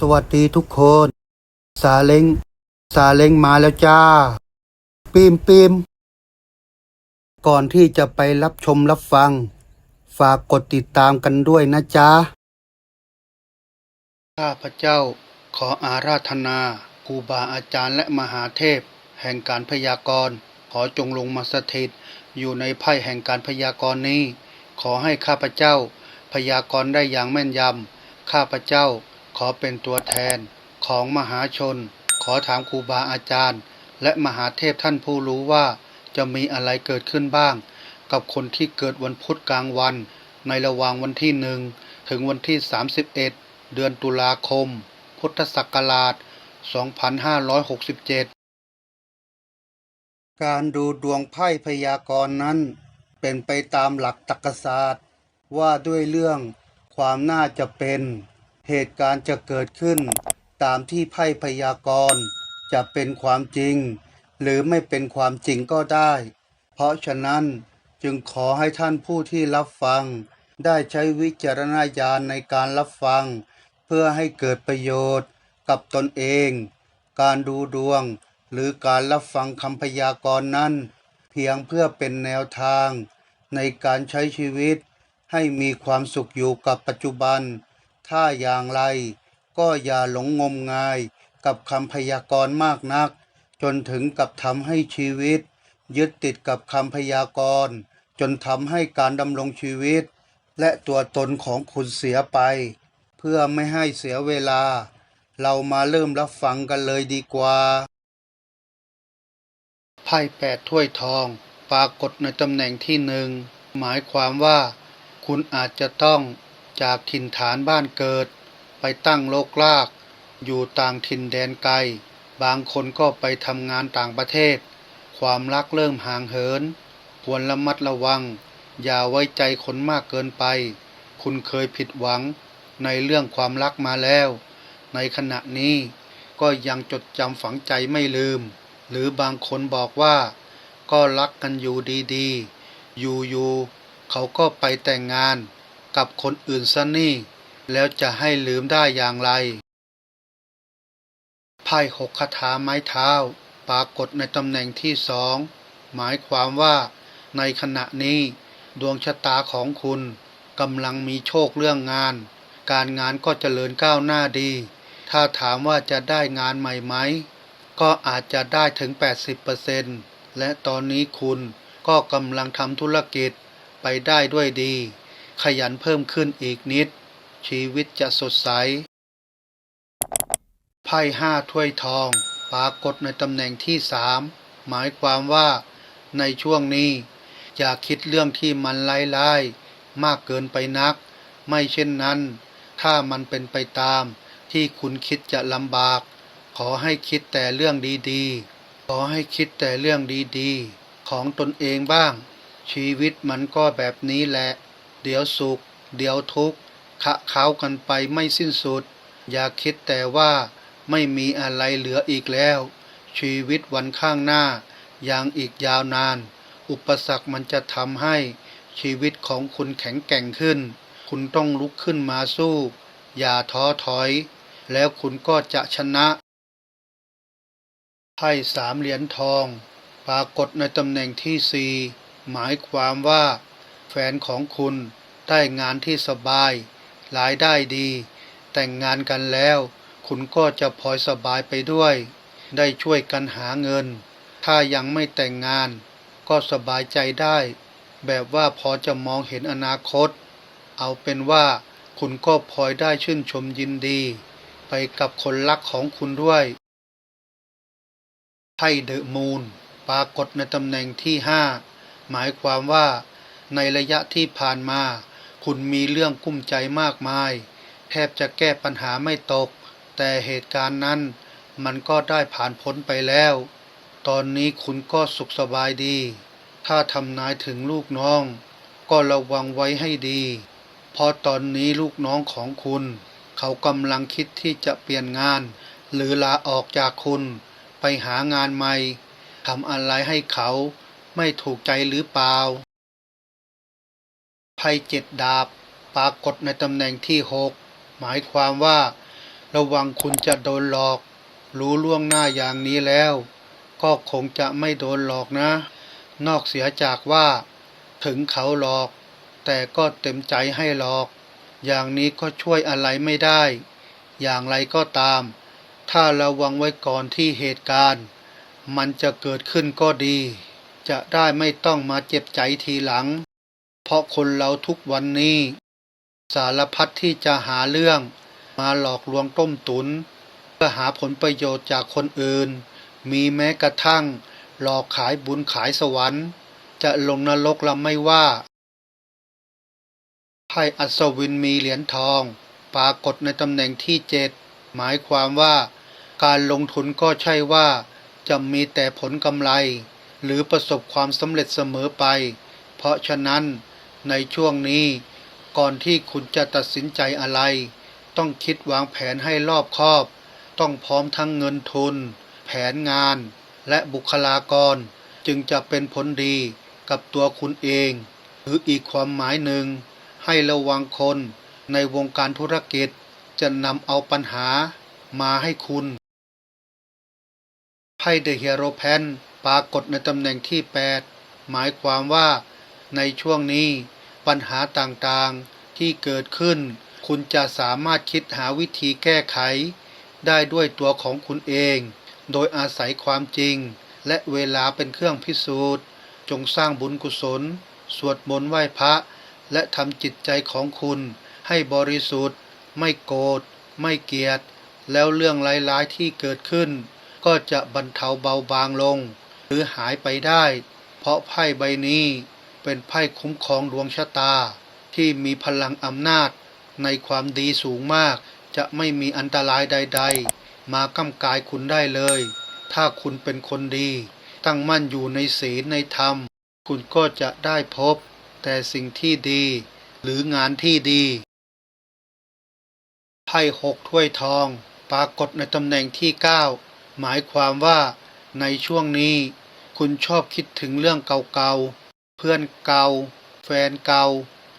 สวัสดีทุกคนซาเล้งซาเล้งมาแล้วจ้า ปีมปีมก่อนที่จะไปรับชมรับฟัง ฝากกดติดตามกันด้วยนะจ๊ะข้าพเจ้าขออาราธนาครูบาอาจารย์และมหาเทพ แห่งการพยากรณ์ ขอจงลงมาสถิต อยู่ในไพ่แห่งการพยากรณ์นี้ ขอให้ข้าพเจ้า พยากรณ์ได้อย่างแม่นยำข้าพเจ้า ขอเป็นตัวแทนของมหาชน ขอถามครูบาอาจารย์ และมหาเทพท่านผู้รู้ว่าจะมีอะไรเกิดขึ้นบ้าง กับคนที่เกิดวันพุธกลางวัน ในระหว่างวันที่หนึ่งถึงวันที่ 31 เดือนตุลาคม พุทธศักราช 2567 การดูดวงไพ่พยากรณ์นั้น เป็นไปตามหลักตรรกศาสตร์ ว่าด้วยเรื่องความน่าจะเป็น เหตุการณ์จะเกิดขึ้น ตามที่ไพ่พยากรณ์จะเป็นความจริง หรือไม่เป็นความจริงก็ได้ เพราะฉะนั้นจึงขอให้ท่านผู้ที่รับฟัง ได้ใช้วิจารณญาณในการรับฟัง เพื่อให้เกิดประโยชน์กับตนเอง การดูดวง หรือการรับฟังคำพยากรณ์นั้น เพียงเพื่อเป็นแนวทาง ในการใช้ชีวิตให้มีความสุขอยู่กับปัจจุบัน ถ้าอย่างไร ก็อย่าหลงงมงายกับคำพยากรณ์มากนัก จนถึงกับทำให้ชีวิต ยึดติดกับคำพยากรณ์ จนทำให้การดำรงชีวิต และตัวตนของคุณเสียไป เพื่อไม่ให้เสียเวลา เรามาเริ่มรับฟังกันเลยดีกว่าไพ่แปดถ้วยทอง ปรากฏในตำแหน่งที่หนึ่งหมายความว่า คุณอาจจะต้อง จากถิ่นฐานบ้านเกิด ไปตั้งโลกลาก อยู่ต่างถิ่นแดนไกล บางคนก็ไปทำงานต่างประเทศ ความรักเริ่มห่างเหิน ควรระมัดระวัง อย่าไว้ใจคนมากเกินไป คุณเคยผิดหวังในเรื่องความรักมาแล้ว ในขณะนี้ก็ยังจดจำฝังใจไม่ลืม หรือบางคนบอกว่า ก็รักกันอยู่ดีๆ อยู่ๆเขาก็ไปแต่งงาน กับคนอื่นซะนี่ แล้วจะให้ลืมได้อย่างไร ไพ่หกคาถาไม้เท้า ปรากฏในตำแหน่งที่สองหมายความว่าในขณะนี้ ดวงชะตาของคุณกำลังมีโชคเรื่องงาน การงานก็เจริญก้าวหน้าดี ถ้าถามว่าจะได้งานใหม่ไหม ก็อาจจะได้ถึง 80%และตอนนี้คุณก็กำลังทำธุรกิจไปได้ด้วยดี ขยันเพิ่มขึ้นอีกนิด ชีวิตจะสดใส ไพ่ห้าถ้วยทอง ปรากฏในตำแหน่งที่สามหมายความว่า ในช่วงนี้ อย่าคิดเรื่องที่มันไร้ายๆมากเกินไปนัก ไม่เช่นนั้น ถ้ามันเป็นไปตาม ที่คุณคิดจะลำบาก ขอให้คิดแต่เรื่องดีๆ ขอให้คิดแต่เรื่องดีๆ ของตนเองบ้าง ชีวิตมันก็แบบนี้แหละ เดี๋ยวสุข เดี๋ยวทุกข์ขะเขากันไปไม่สิ้นสุด อย่าคิดแต่ว่าไม่มีอะไรเหลืออีกแล้ว ชีวิตวันข้างหน้ายังอีกยาวนาน อุปสรรคมันจะทำให้ชีวิตของคุณแข็งแกร่งขึ้น คุณต้องลุกขึ้นมาสู้ อย่าท้อถอย แล้วคุณก็จะชนะไพ่สามเหรียญทอง ปรากฏในตำแหน่งที่สี่หมายความว่า ฟนของคุณได้งานที่สบายรายได้ดี แต่งงานกันแล้ว คุณก็จะพลอยสบายไปด้วย ได้ช่วยกันหาเงิน ถ้ายังไม่แต่งงาน ก็สบายใจได้ แบบว่าพอจะมองเห็นอนาคต เอาเป็นว่าคุณก็พลอยได้ชื่นชมยินดี ไปกับคนรักของคุณด้วยไพ่เดอะมูนปรากฏในตำแหน่งที่ห้าหมายความว่า ในระยะที่ผ่านมา คุณมีเรื่องกุ้มใจมากมาย แทบจะแก้ปัญหาไม่ตก แต่เหตุการณ์นั้น มันก็ได้ผ่านพ้นไปแล้ว ตอนนี้คุณก็สุขสบายดี ถ้าทำนายถึงลูกน้อง ก็ระวังไว้ให้ดี เพราะตอนนี้ลูกน้องของคุณ เขากำลังคิดที่จะเปลี่ยนงาน หรือลาออกจากคุณ ไปหางานใหม่ทำอะไรให้เขาไม่ถูกใจหรือเปล่า ไพ่เจ็ดดาบ ปรากฏในตำแหน่งที่หกหมายความว่า ระวังคุณจะโดนหลอก รู้ล่วงหน้าอย่างนี้แล้ว ก็คงจะไม่โดนหลอกนะ นอกเสียจากว่า ถึงเขาหลอก แต่ก็เต็มใจให้หลอก อย่างนี้ก็ช่วยอะไรไม่ได้ อย่างไรก็ตาม ถ้าระวังไว้ก่อนที่เหตุการณ์ มันจะเกิดขึ้นก็ดีจะได้ไม่ต้องมาเจ็บใจทีหลัง เพราะคนเราทุกวันนี้ สารพัดที่จะหาเรื่อง มาหลอกลวงต้มตุน เพื่อหาผลประโยชน์จากคนอื่น มีแม้กระทั่ง หลอกขายบุญขายสวรรค์ จะลงนรกละไม่ว่าไพ่อัศวินมีเหรียญทอง ปรากฏในตำแหน่งที่เจ็ดหมายความว่าการลงทุนก็ใช่ว่าจะมีแต่ผลกำไร หรือประสบความสำเร็จเสมอไป เพราะฉะนั้น ในช่วงนี้ ก่อนที่คุณจะตัดสินใจอะไร ต้องคิดวางแผนให้รอบคอบ ต้องพร้อมทั้งเงินทุน แผนงาน และบุคลากร จึงจะเป็นผลดีกับตัวคุณเอง หรืออีกความหมายหนึ่ง ให้ระวังคนในวงการธุรกิจจะนำเอาปัญหามาให้คุณไพ่เดอะฮีโร่แพนปรากฏในตำแหน่งที่ 8 หมายความว่าในช่วงนี้ ปัญหาต่างๆที่เกิดขึ้น คุณจะสามารถคิดหาวิธีแก้ไข ได้ด้วยตัวของคุณเอง โดยอาศัยความจริง และเวลาเป็นเครื่องพิสูจน์ จงสร้างบุญกุศล สวดมนต์ไหว้พระ และทำจิตใจของคุณให้บริสุทธิ์ ไม่โกรธ ไม่เกลียด แล้วเรื่องร้ายๆที่เกิดขึ้น ก็จะบรรเทาเบาบางลง หรือหายไปได้ เพราะไพ่ใบนี้ เป็นไพ่คุ้มครองดวงชะตา ที่มีพลังอำนาจ ในความดีสูงมาก จะไม่มีอันตรายใด ๆ มาก้ำกายคุณได้เลย ถ้าคุณเป็นคนดี ตั้งมั่นอยู่ในศีลในธรรม คุณก็จะได้พบ แต่สิ่งที่ดี หรืองานที่ดีไพ่หกถ้วยทอง ปรากฏในตำแหน่งที่เก้าหมายความว่าในช่วงนี้ คุณชอบคิดถึงเรื่องเก่าๆ เพื่อนเก่า แฟนเก่า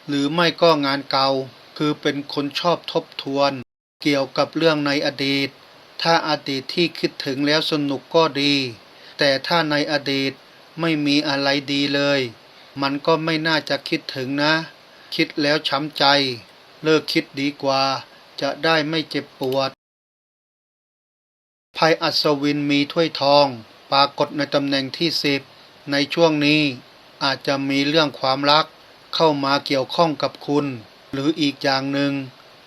หรือไม่ก็งานเก่า คือเป็นคนชอบทบทวน เกี่ยวกับเรื่องในอดีต ถ้าอดีตที่คิดถึงแล้วสนุกก็ดี แต่ถ้าในอดีตไม่มีอะไรดีเลย มันก็ไม่น่าจะคิดถึงนะ คิดแล้วช้ำใจ เลิกคิดดีกว่า จะได้ไม่เจ็บปวดไพ่อัศวินมีถ้วยทอง ปรากฏในตำแหน่งที่สิบในช่วงนี้ อาจจะมีเรื่องความรักเข้ามาเกี่ยวข้องกับคุณ หรืออีกอย่างหนึ่ง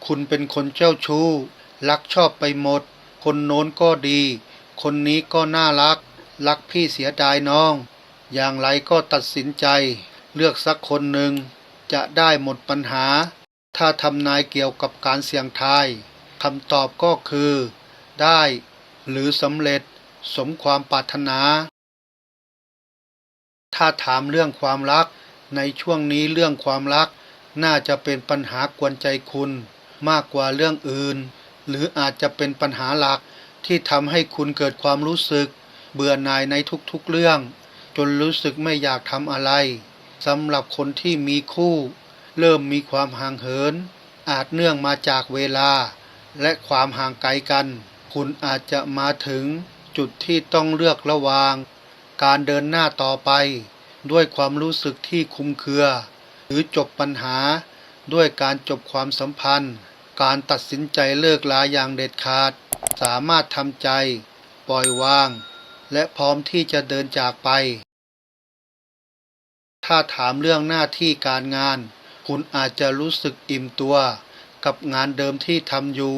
คุณเป็นคนเจ้าชู้ รักชอบไปหมด คนโน้นก็ดี คนนี้ก็น่ารัก รักพี่เสียดายน้อง อย่างไรก็ตัดสินใจ เลือกสักคนหนึ่ง จะได้หมดปัญหา ถ้าทำนายเกี่ยวกับการเสี่ยงทายคำตอบก็คือ ได้ หรือสำเร็จสมความปรารถนา ถ้าถามเรื่องความรัก ในช่วงนี้เรื่องความรัก น่าจะเป็นปัญหากวนใจคุณ มากกว่าเรื่องอื่น หรืออาจจะเป็นปัญหาหลักที่ทำให้คุณเกิดความรู้สึก เบื่อหน่ายในทุกๆเรื่อง จนรู้สึกไม่อยากทำอะไรสำหรับคนที่มีคู่ เริ่มมีความห่างเหิน อาจเนื่องมาจากเวลา และความห่างไกลกัน คุณอาจจะมาถึงจุดที่ต้องเลือกระหว่าง การเดินหน้าต่อไป ด้วยความรู้สึกที่คุมเครือ หรือจบปัญหา ด้วยการจบความสัมพันธ์ การตัดสินใจเลิกลาอย่างเด็ดขาด สามารถทำใจ ปล่อยวาง และพร้อมที่จะเดินจากไป ถ้าถามเรื่องหน้าที่การงาน คุณอาจจะรู้สึกอิ่มตัว กับงานเดิมที่ทำอยู่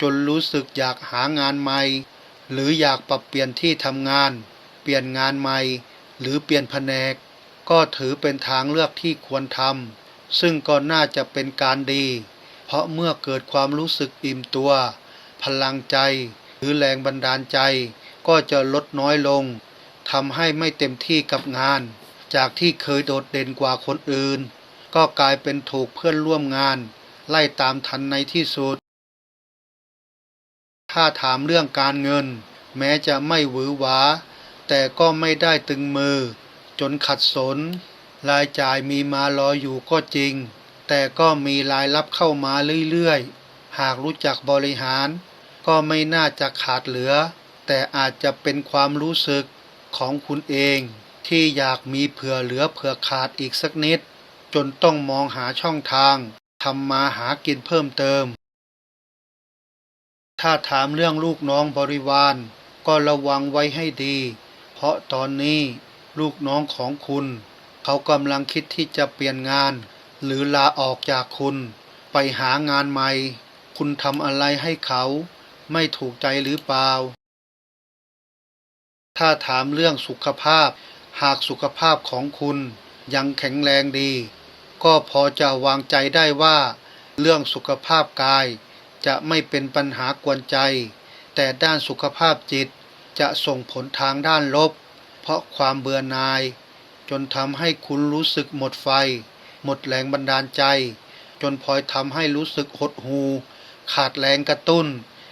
จนรู้สึกอยากหางานใหม่ หรืออยากปรับเปลี่ยนที่ทำงาน เปลี่ยนงานใหม่ หรือเปลี่ยนแผนก ก็ถือเป็นทางเลือกที่ควรทำซึ่งก็น่าจะเป็นการดี เพราะเมื่อเกิดความรู้สึกอิ่มตัว พลังใจ หรือแรงบันดาลใจ ก็จะลดน้อยลงทำให้ไม่เต็มที่กับงาน จากที่เคยโดดเด่นกว่าคนอื่น ก็กลายเป็นถูกเพื่อนร่วมงาน ไล่ตามทันในที่สุด ถ้าถามเรื่องการเงิน แม้จะไม่หวือหวา แต่ก็ไม่ได้ตึงมือ จนขัดสน รายจ่ายมีมารออยู่ก็จริง แต่ก็มีรายรับเข้ามาเรื่อยๆ หากรู้จักบริหาร ก็ไม่น่าจะขาดเหลือ แต่อาจจะเป็นความรู้สึกของคุณเอง ที่อยากมีเผื่อเหลือเผื่อขาดอีกสักนิด จนต้องมองหาช่องทางทำมาหากินเพิ่มเติม ถ้าถามเรื่องลูกน้องบริวาร ก็ระวังไว้ให้ดี เพราะตอนนี้ลูกน้องของคุณ เขากำลังคิดที่จะเปลี่ยนงาน หรือลาออกจากคุณ ไปหางานใหม่ คุณทำอะไรให้เขาไม่ถูกใจหรือเปล่า ถ้าถามเรื่องสุขภาพ หากสุขภาพของคุณยังแข็งแรงดี ก็พอจะวางใจได้ว่า เรื่องสุขภาพกายจะไม่เป็นปัญหากวนใจ แต่ด้านสุขภาพจิต จะส่งผลทางด้านลบ เพราะความเบื่อหน่าย จนทำให้คุณรู้สึกหมดไฟ หมดแรงบันดาลใจ จนพลอยทำให้รู้สึกหดหูขาดแรงกระตุ้น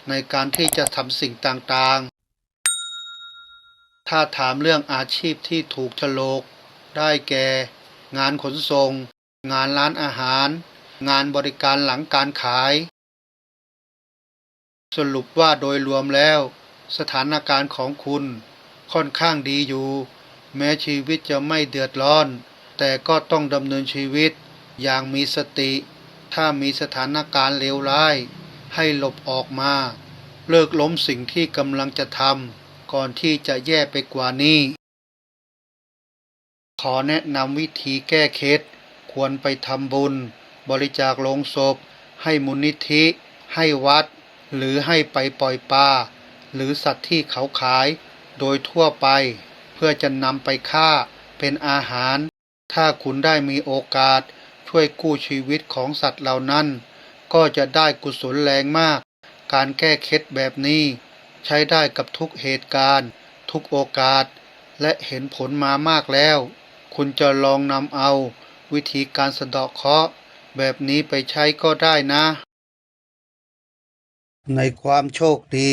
ในการที่จะทำสิ่งต่างๆ ถ้าถามเรื่องอาชีพที่ถูกฉลก ได้แก่ งานขนส่ง งานร้านอาหาร งานบริการหลังการขาย สรุปว่าโดยรวมแล้ว สถานการณ์ของคุณค่อนข้างดีอยู่ แม้ชีวิตจะไม่เดือดร้อน แต่ก็ต้องดำเนินชีวิตอย่างมีสติ ถ้ามีสถานการณ์เลวร้าย ให้หลบออกมา เลิกล้มสิ่งที่กำลังจะทำก่อนที่จะแย่ไปกว่านี้ ขอแนะนำวิธีแก้เคล็ดควรไปทำบุญ บริจาคลงศพ ให้มูลนิธิ ให้วัด หรือให้ไปปล่อยปลา หรือสัตว์ที่เขาขาย โดยทั่วไป เพื่อจะนำไปฆ่าเป็นอาหาร ถ้าคุณได้มีโอกาสช่วยกู้ชีวิตของสัตว์เหล่านั้น ก็จะได้กุศลแรงมาก การแก้เคล็ดแบบนี้ ใช้ได้กับทุกเหตุการณ์ ทุกโอกาส และเห็นผลมามากแล้ว คุณจะลองนำเอา วิธีการสะเดาะเคราะห์แบบนี้ไปใช้ก็ได้นะ ในความโชคดี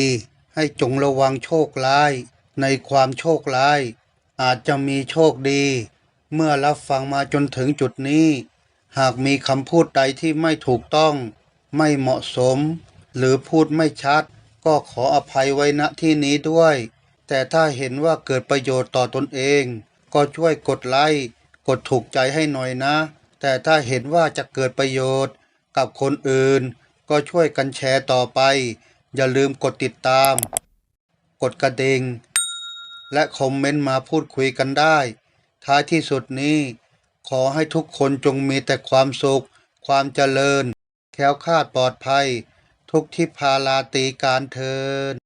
ให้จงระวังโชคร้าย ในความโชคร้าย อาจจะมีโชคดี เมื่อรับฟังมาจนถึงจุดนี้ หากมีคำพูดใดที่ไม่ถูกต้อง ไม่เหมาะสม หรือพูดไม่ชัด ก็ขออภัยไว้ณที่นี้ด้วย แต่ถ้าเห็นว่าเกิดประโยชน์ต่อตนเอง ก็ช่วยกดไลค์กดถูกใจให้หน่อยนะ แต่ถ้าเห็นว่าจะเกิดประโยชน์กับคนอื่น ก็ช่วยกันแชร์ต่อไป อย่าลืมกดติดตาม กดกระดิ่ง และคอมเมนต์มาพูดคุยกันได้ ท้ายที่สุดนี้ ขอให้ทุกคนจงมีแต่ความสุข ความเจริญ แค้วคลาดปลอดภัย ทุกที่พาลาตีการเทิน